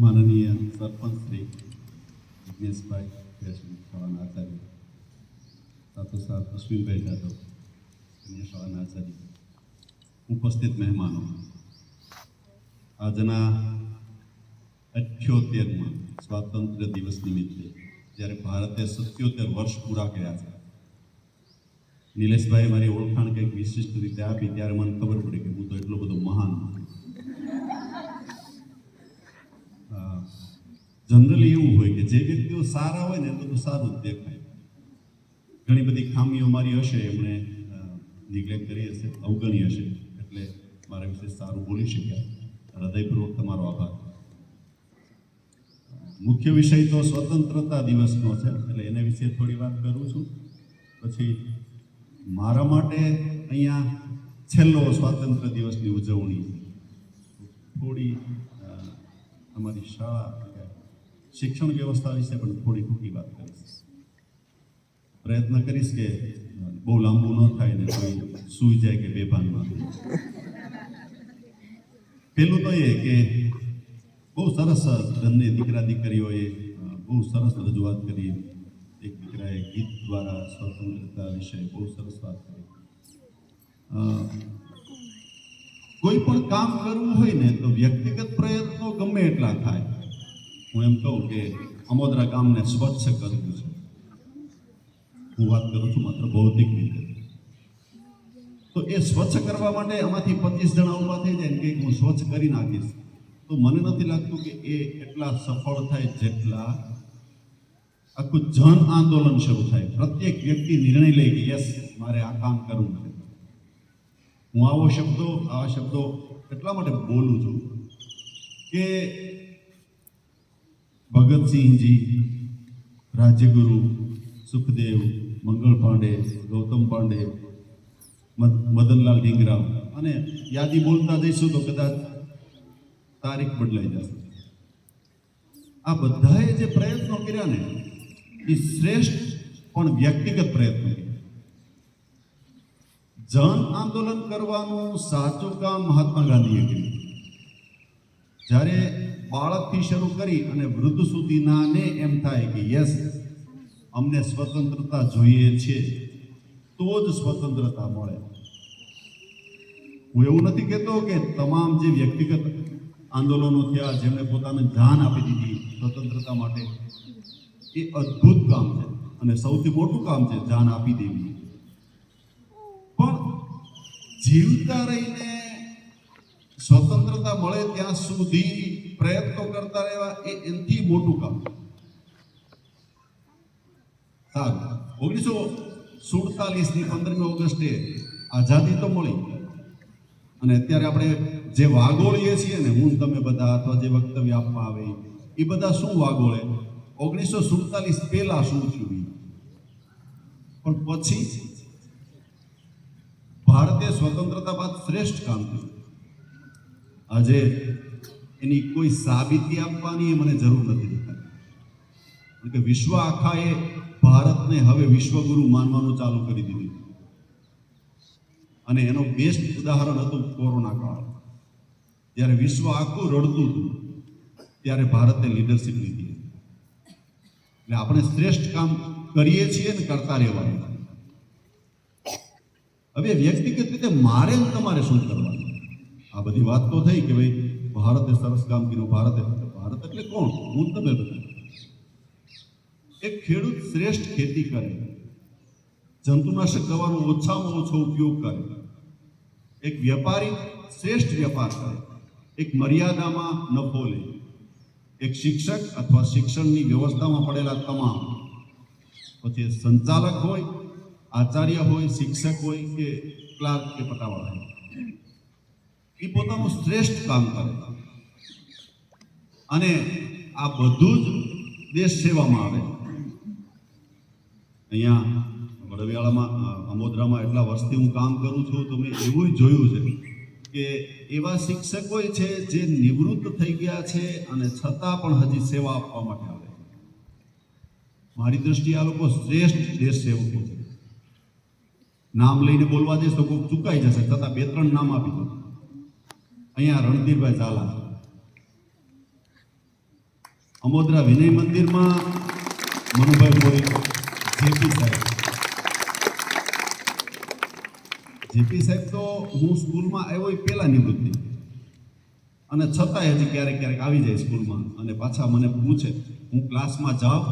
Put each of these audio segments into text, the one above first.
માનનીય સરપંચ શ્રી જિજ્ઞેશભાઈ દેશમુખ શાળાના આચાર્ય સાથોસાથ અશ્વિનભાઈ જાદવ અન્ય શાળાના આચાર્ય ઉપસ્થિત મહેમાનો આજના અઠ્યોતેરમાં સ્વાતંત્ર્ય દિવસ નિમિત્તે જ્યારે ભારતે સત્યોતેર વર્ષ પૂરા કર્યા છે. નિલેશભાઈ મારી ઓળખાણ કંઈક વિશિષ્ટ રીતે આપી ત્યારે મને ખબર પડી કે હું તો એટલો બધો મહાન નથી જનરલી એવું હોય કે જે વ્યક્તિઓ સારા હોય ને એ બધું સારું જ દેખાય. ઘણી બધી ખામીઓ મારી હશે, એમણે નિગ્લેક્ટ કરી હશે, અવગણી હશે. એટલે મારા વિશે સારું બોલી શક્યા. હૃદયપૂર્વક તમારો આભાર. મુખ્ય વિષય તો સ્વતંત્રતા દિવસનો છે, એટલે એના વિશે થોડી વાત કરું છું. પછી મારા માટે અહીંયા છેલ્લો સ્વાતંત્ર્ય દિવસની ઉજવણી. થોડી અમારી શાળા શિક્ષણ વ્યવસ્થા વિશે પણ થોડી ટૂંકી વાત કરીશ. પ્રયત્ન કરીશ કે બહુ લાંબુ ન થાય ને કોઈ સૂઈ જાય કે બેભાનમાં પેલું તો એ કે બહુ સરસ બંને દીકરા દીકરીઓએ બહુ સરસ રજૂઆત કરી. એક દીકરાએ ગીત દ્વારા સ્વતંત્રતા વિશે બહુ સરસ વાત કરી. કોઈ પણ કામ કરવું હોય ને તો વ્યક્તિગત પ્રયત્નો ગમે એટલા થાય. હું એમ કહું કે અમોદરા ગામને સ્વચ્છ કરવું છે. હું વાત કરું છું માત્ર ભૌતિક રીતે. તો એ સ્વચ્છ કરવા માટે આમાંથી પચીસ જણા ઊભા થઈ જાય કે હું સ્વચ્છ કરી નાખીશ. તો મને નથી લાગતું કે એ એટલા સફળ થાય જેટલા આખું જન આંદોલન શરૂ થાય. પ્રત્યેક વ્યક્તિ નિર્ણય લે કે, યસ, મારે આ કામ કરવું છે. હું આવો શબ્દો, આવા શબ્દો એટલા માટે બોલું છું કે ભગતસિંહજી રાજ્યગુરુ, સુખદેવ, મંગળ પાંડે, ગૌતમ પાંડે, મદ- મદનલાલ ડીંગરાવ અને યાદી બોલતા જઈશું તો કદાચ તારીખ બદલાઈ જશે. આ બધાએ જે પ્રયત્નો કર્યા ને, એ શ્રેષ્ઠ પણ વ્યક્તિગત પ્રયત્નો જન આંદોલન કરવાનું સાચું કામ મહાત્મા ગાંધીએ કર્યું. જ્યારે બાળકથી શરૂ કરી અને વૃદ્ધ સુધીના ને એમ થાય કે યસ અમને સ્વતંત્રતા જોઈએ છે. તો જ સ્વતંત્રતા મળે. હું એવું નથી કહેતો કે તમામ જે વ્યક્તિગત આંદોલનો થયા, જેમણે પોતાને જાન આપી દીધી સ્વતંત્રતા માટે, એ અદ્ભુત કામ છે અને સૌથી મોટું કામ છે જાન આપી દેવી. પણ જીવતા રહીને સ્વતંત્રતા મળે ત્યાં સુધી પ્રયત્નો કરતા રહેવા એ એનથી મોટું કામ સારું ઓગણીસો સુડતાલીસની પંદરમી ઓગસ્ટે આઝાદી તો મળી. અને અત્યારે આપણે જે વાગોળીએ છીએ ને, હું તમે બધા અથવા જે વક્તવ્ય આપવા આવે, એ બધા શું વાગોળે? ઓગણીસો સુડતાલીસ પહેલા શું થયું? પણ પછી ભારતે સ્વતંત્રતા બાદ શ્રેષ્ઠ કામ કર્યું. આજે એની કોઈ સાબિતી આપવાની મને જરૂર નથી દેખાતી. કે વિશ્વ આખાએ ભારતને હવે વિશ્વગુરુ માનવાનું ચાલુ કરી દીધું. અને એનો બેસ્ટ ઉદાહરણ હતું કોરોના કાળ. જ્યારે વિશ્વ આખું રડતું હતું, ત્યારે ભારતે લીડરશિપ લીધી. એટલે આપણે શ્રેષ્ઠ કામ કરીએ છીએ ને કરતા રહેવાનું. હવે વ્યક્તિગત રીતે મારે તમારે શું કરવાનું? આ બધી વાત તો થઈ કે ભાઈ ભારતે સરસ કામગીરી, ભારત ભારતે એટલે કોણ? હું તમે બધા. એક ખેડૂત શ્રેષ્ઠ ખેતી કરે. જંતુનાશક દવાનો ઓછામાં ઓછો ઉપયોગ કરે. એક વેપારી શ્રેષ્ઠ વેપાર કરે. એક મર્યાદામાં નફો લે. એક શિક્ષક અથવા શિક્ષણની વ્યવસ્થામાં પડેલા તમામ. પછી સંચાલક હોય, આચાર્ય હોય, શિક્ષક હોય કે ક્લાર્ક કે પટાવાળા હોય. એ પોતાનું શ્રેષ્ઠ કામ કરે. અને આ બધું જ દેશ સેવામાં આવે. અહીંયા વડવિયાળામાં અમોદરામાં એટલા વર્ષથી હું કામ કરું છું, તો મેં એવું જોયું છે કે એવા શિક્ષકો છે જે નિવૃત્ત થઈ ગયા છે અને છતાં પણ હજી સેવા આપવા માટે આવે મારી દ્રષ્ટિએ આ લોકો શ્રેષ્ઠ દેશ સેવકો છે. નામ લઈને બોલવા જઈશ તો કોઈ ચૂકાઈ જશે, છતાં બે ત્રણ નામ આપી દો અહીંયા રણધીરભાઈ ઝાલા. અમોદરા વિનય મંદિરમાં મનુભાઈ મોરી જેપી સાહેબ. જેપી સાહેબ તો હું સ્કૂલમાં આવ્યો એ પહેલા નિવૃત્તિ. અને છતાંય હજી ક્યારેક ક્યારેક આવી જાય સ્કૂલમાં. અને પાછા મને પૂછે, હું ક્લાસમાં જાઉં?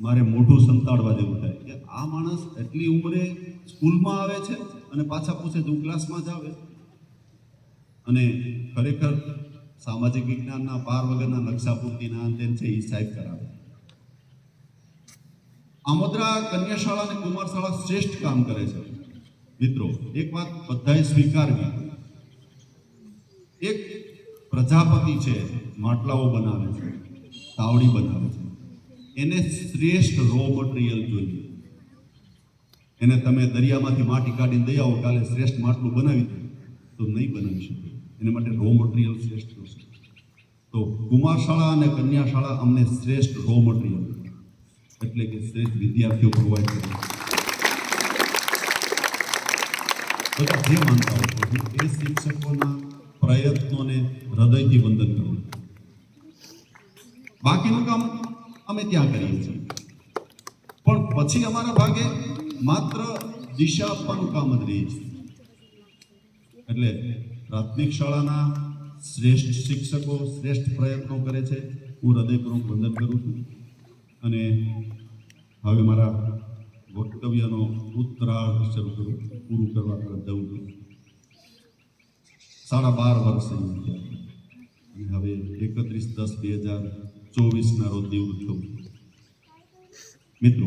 મારે મોઢું સંતાડવા જેવું થાય. કે આ માણસ એટલી ઉંમરે સ્કૂલમાં આવે છે અને પાછા પૂછે, તું ક્લાસમાં જ આવે અને ખરેખર સામાજિક વિજ્ઞાનના પાર વગરના નકશા પૂર્તિના અંતે છે એ સાહેબ કરાવે. આમોદરા કન્યાશાળા અને કુમારશાળા શ્રેષ્ઠ કામ કરે છે. મિત્રો, એક વાત બધાએ સ્વીકારવી. એક પ્રજાપતિ છે, માટલાઓ બનાવે છે, તાવડી બનાવે છે. એને શ્રેષ્ઠ રો મટીરિયલ જોઈએ. એને તમે દરિયામાંથી માટી કાઢીને દઈ આવો, કાલે શ્રેષ્ઠ માટલું બનાવી દો. તો નહીં બનાવી શકે. એના માટે રો મટીરિયલ શ્રેષ્ઠ જોશે તો કુમાર શાળા અને કન્યા શાળા અમને શ્રેષ્ઠ રો મટીરિયલ એટલે કે શ્રેષ્ઠ વિદ્યાર્થીઓ પ્રોવાઈડ કરે. બધા જે માનતા હોય એ શિક્ષકોના પ્રયત્નોને હૃદયથી વંદન કરું બાકીનું કામ અમે ત્યાં કરીએ છીએ. પણ પછી અમારા ભાગે માત્ર દિશા આપવાનું કામ જ રહે છે. એટલે પ્રાથમિક શાળાના શ્રેષ્ઠ શિક્ષકો શ્રેષ્ઠ પ્રયત્નો કરે છે. હું હૃદયપૂર્વક વંદન કરું છું. અને હવે મારા વક્તવ્યનો ઉત્તરાર્ધ શરૂ કરું, પૂરું કરવા તરફ જઉં છું. સાડા બાર વર્ષ અને હવે એકત્રીસ દસ બે હજાર ચોવીસના રોજ નિવૃત્ત થવું મિત્રો,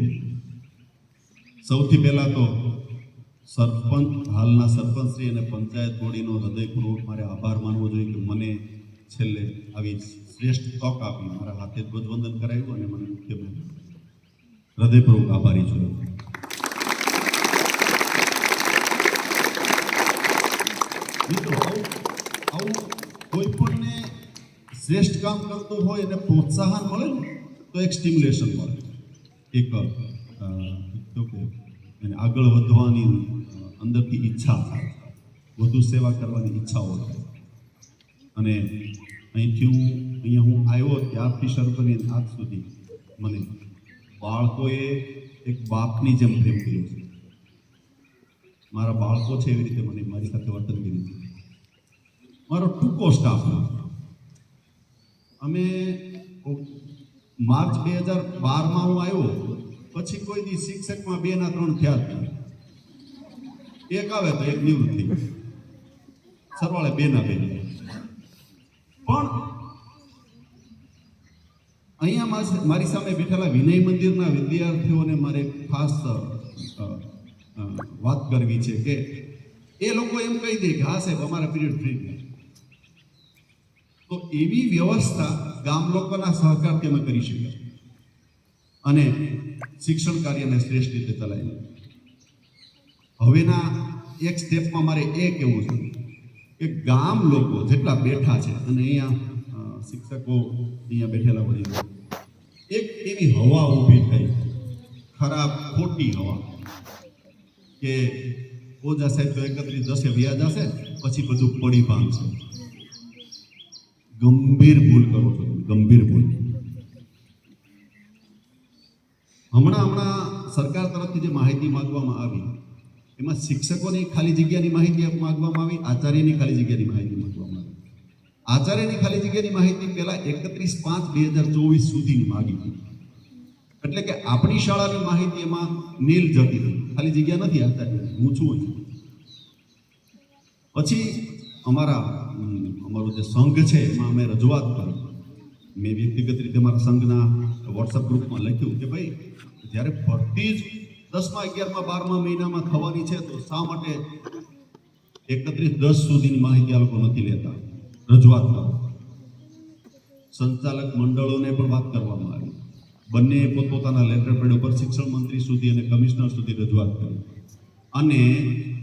સૌથી પહેલાં તો સરપંચ, હાલના સરપંચશ્રી અને પંચાયત બોડીનો હૃદયપૂર્વક મારે આભાર માનવો જોઈએ કે મને છેલ્લે આવી શ્રેષ્ઠ તક આપી મારા હાથે ધ્વજવંદન કરાવ્યું અને મને મુખ્ય બન્યું હૃદયપૂર્વક આભારી છું. મિત્રો, આવું કોઈ પણને શ્રેષ્ઠ કામ કરતો હોય એને પ્રોત્સાહન મળે ને, તો એક સ્ટિમ્યુલેશન મળે. એક એને આગળ વધવાની અંદરથી ઈચ્છા થાય. વધુ સેવા કરવાની ઈચ્છાઓ થાય. અને અહીંથી હું, અહીંયા હું આવ્યો ત્યારથી શરૂ કરીને આજ સુધી મને બાળકોએ એક બાપની જેમ પ્રેમ કર્યો છે. મારા બાળકો છે એવી રીતે મને મારી સાથે વર્તન કર્યું મારો ટૂંકો સ્ટાફ અમે માર્ચ બે હજાર બારમાં હું આવ્યો, પછી કોઈ દી શિક્ષકમાં બે ના ત્રણ થયા જ એક આવે તો એક નિવૃત્તિ. સરવાળે બે ના બે પણ અહીંયા મારી સામે બેઠેલા વિનય મંદિરના વિદ્યાર્થીઓને મારે ખાસ વાત કરવી છે કે એ લોકો એમ કહી દે કે, હા, સાહેબ, અમારા પીરિયડ ફ્રી તો એવી વ્યવસ્થા ગામ લોકોના સહકારથી અમે કરી શકીએ અને શિક્ષણ કાર્યને શ્રેષ્ઠ રીતે ચલાવી હવેના એક સ્ટેપમાં મારે એ કહેવું છે કે ગામ લોકો જેટલા બેઠા છે અને અહીંયા શિક્ષકો અહીંયા બેઠેલા બધી એક એવી હવા ઊભી થઈ, ખરાબ ખોટી હવા, કે ઓજા સાહેબ તો એકત્રીસ દસે વ્યાજ હશે પછી બધું પડી ભાંગશે ગંભીર ભૂલ કરો છો, ગંભીર ભૂલ. હમણાં હમણાં સરકાર તરફથી જે માહિતી માંગવામાં આવી એમાં શિક્ષકોની ખાલી જગ્યાની માહિતી માંગવામાં આવી આચાર્યની ખાલી જગ્યાની માહિતી માંગવામાં આવી. આચાર્યની ખાલી જગ્યાની માહિતી પહેલાં એકત્રીસ પાંચ બે હજાર ચોવીસ સુધીની માગી એટલે કે આપણી શાળાની માહિતી એમાં નીલ જતી હતી. ખાલી જગ્યા નથી આચાર્ય હું છું પછી અમારા અમ, અમારો જે સંઘ છે એમાં અમે રજૂઆત કરી. મેં વ્યક્તિગત રીતે મારા સંઘના વોટ્સઅપ ગ્રુપમાં લખ્યું કે ભાઈ જ્યારે ફરતી જ દસમા અગિયારમાં, બારમા મહિનામાં થવાની છે, તો શા માટે એકત્રીસ, દસ સુધીની માહિતી આ લોકો નથી લેતા? રજૂઆત સંચાલક મંડળોને પણ વાત કરવામાં આવી. બંને પોતપોતાના લેટર પેડ ઉપર શિક્ષણ મંત્રી સુધી અને કમિશનર સુધી રજૂઆત કરી. અને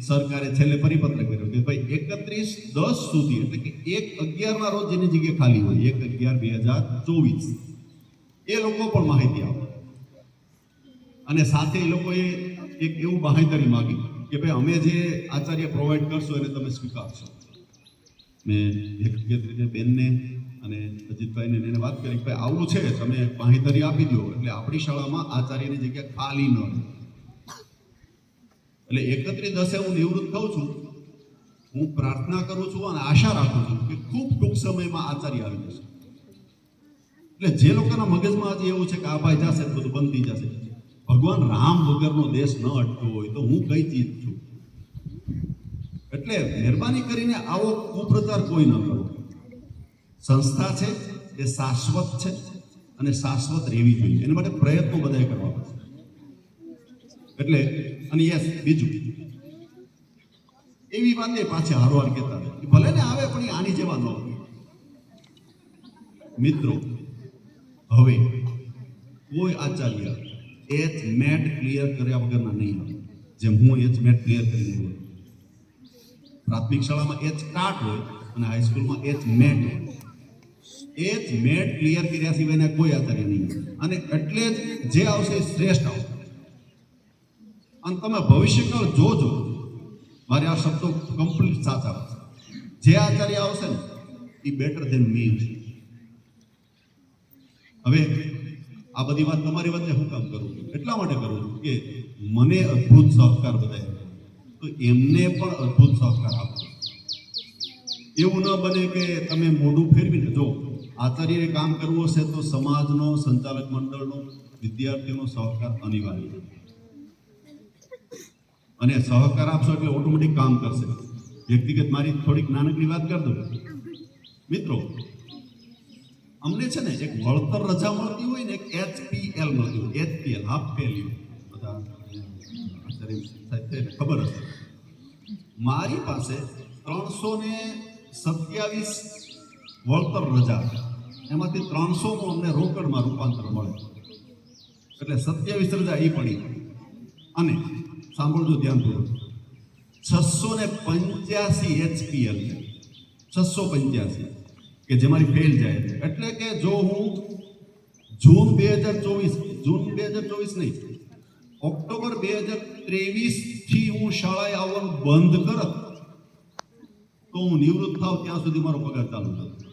સરકારે છેલ્લે પરિપત્ર કર્યો કે ભાઈ, એકત્રીસ, દસ સુધી, એટલે કે એક અગિયારના રોજ જેની જગ્યા ખાલી હોય, એક અગિયાર, બે હજાર ચોવીસ. એ લોકો પણ માહિતી આપે. અને સાથે એ લોકોએ એક એવું બાહેંધરી માગી કે ભાઈ અમે જે આચાર્ય પ્રોવાઈડ કરશો એને તમે સ્વીકારશો. મેં વ્યક્તિગત રીતે બેનને અને અજીતભાઈને એને વાત કરી કે ભાઈ આવું છે, તમે બાહેંધરી આપી દો, એટલે આપણી શાળામાં આચાર્યની જગ્યા ખાલી ન એટલે એકત્રીસ દસે હું નિવૃત્ત થઉં છું, હું પ્રાર્થના કરું છું અને આશા રાખું છું કે ખૂબ ટૂંક સમયમાં આચાર્ય આવી જશે. એટલે જે લોકોના મગજમાં આજે એવું છે કે આ ભાઈ જશે બધું બંધ થઈ જશે. ભગવાન રામ વગરનો દેશ ન અટતો હોય તો હું કઈ ચીજ છું? એટલે મહેરબાની કરીને આવો કુપ્રચાર કોઈ ન કરો. સંસ્થા છે એ શાશ્વત છે અને શાશ્વત રહેવી જોઈએ. એના માટે પ્રયત્નો બધાએ કરવા પડશે. એટલે, અને યસ બીજું. એવી વાત વાતે પાછી હારવાર કહેતા ભલે ને આવે પણ આની જેવા ન મિત્રો, હવે કોઈ આચાર્ય એચ મેટ ક્લિયર કર્યા વગરના નહીં આવે જેમ હું એચ મેટ ક્લિયર કરીને આવ્યો. પ્રાથમિક શાળામાં એચ સ્ટાર્ટ હોય અને હાઈસ્કૂલમાં એચ મેટ હોય. એચ મેટ ક્લિયર કર્યા સિવાયના કોઈ આચાર્ય નહીં અને એટલે જ જે આવશે શ્રેષ્ઠ આવશે. અને તમે ભવિષ્યકાળ જોજો. મારે આ શબ્દો કમ્પ્લીટ સાચા છે. જે આચાર્ય આવશે ને, એ બેટર ધેન મી હશે. હવે આ બધી વાત તમારી વચ્ચે હું કામ કરું છું? એટલા માટે કરું છું કે મને અદ્ભુત સહકાર બધાએ તો એમને પણ અદ્ભુત સહકાર આપો. એવું ન બને કે તમે મોઢું ફેરવીને જો, આચાર્યએ કામ કરવું હશે તો સમાજનો, સંચાલક મંડળનો, વિદ્યાર્થીઓનો સહકાર અનિવાર્ય અને સહકાર આપશો એટલે ઓટોમેટિક કામ કરશે. વ્યક્તિગત મારી થોડીક નાનકડી વાત કરી દઉં. મિત્રો અમને છે ને એક વળતર રજા મળતી હોય ને એક એચપીએલ મળતી હોય એચપીએલ હાફ પેલ્યુ બધા ખબર હશે. મારી પાસે ત્રણસો ને સત્યાવીસ વળતર રજા એમાંથી એમાંથી ત્રણસોનું અમને રોકડમાં રૂપાંતર મળે. એટલે સત્યાવીસ રજા એ પડી. અને સાંભળજો ધ્યાનપૂર્વક. છસો ને પંચ્યાસી એચપીએલ છસો પંચ્યાસી. કે જે મારી ફેલ જાય. એટલે કે જો હું જૂન બે હજાર ચોવીસ, જૂન બે હજાર ચોવીસ નહીં, ઓક્ટોબર બે હજાર ત્રેવીસથી હું શાળાએ આવવાનું બંધ કરત તો હું નિવૃત્ત થાવ ત્યાં સુધી મારો પગાર ચાલુ થતો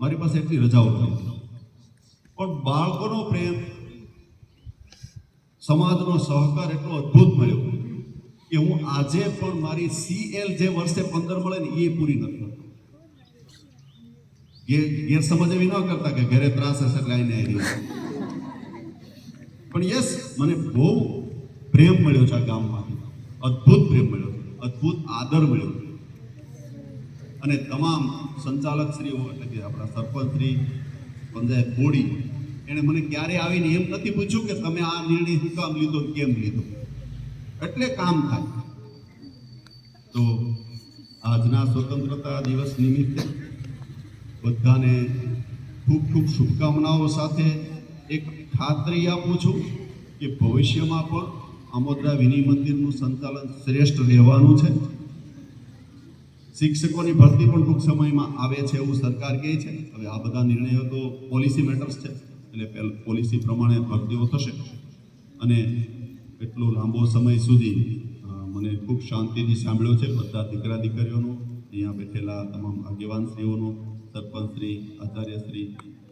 મારી પાસે એટલી રજાઓ થઈ પણ બાળકોનો પ્રેમ, સમાજનો સહકાર એટલો અદ્ભુત મળ્યો કે હું આજે પણ મારી સીએલ જે વર્ષે પંદર મળે ને એ પૂરી નથી ગેરસમજ એવી ન કરતા કે ઘરે ત્રાસ હશે એટલે આવીને આવી પણ યસ મને બહુ પ્રેમ મળ્યો છે આ ગામમાંથી. અદ્ભુત પ્રેમ મળ્યો અદ્ભુત આદર મળ્યો અને તમામ સંચાલક શ્રીઓ, એટલે કે આપણા સરપંચ શ્રી, પંચાયત બોડી, એણે મને ક્યારે આવીને એમ નથી પૂછ્યું કે તમે આ નિર્ણય શું કામ લીધો કેમ લીધો. એટલે કામ થાય. તો આજના સ્વતંત્રતા દિવસ નિમિત્તે બધાને ખૂબ ખૂબ શુભકામનાઓ સાથે એક ખાતરી આપું છું કે ભવિષ્યમાં પણ આમોદરા વિનિ મંદિરનું સંચાલન શ્રેષ્ઠ રહેવાનું છે. શિક્ષકોની ભરતી પણ ટૂંક સમયમાં આવે છે એવું સરકાર કહે છે. હવે આ બધા નિર્ણયો તો પોલિસી મેટર્સ છે, એટલે પેલ પોલિસી પ્રમાણે ભરતીઓ થશે. અને એટલો લાંબો સમય સુધી મને ખૂબ શાંતિથી સાંભળ્યો છે. બધા દીકરા દીકરીઓનો અહીંયા બેઠેલા તમામ આગેવાનશ્રીઓનો સરપંચશ્રી આચાર્યશ્રી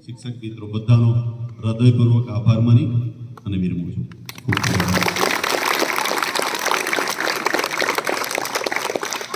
શિક્ષક મિત્રો બધાનો હૃદયપૂર્વક આભાર માની અને વિરમું છું ખૂબ ખૂબ.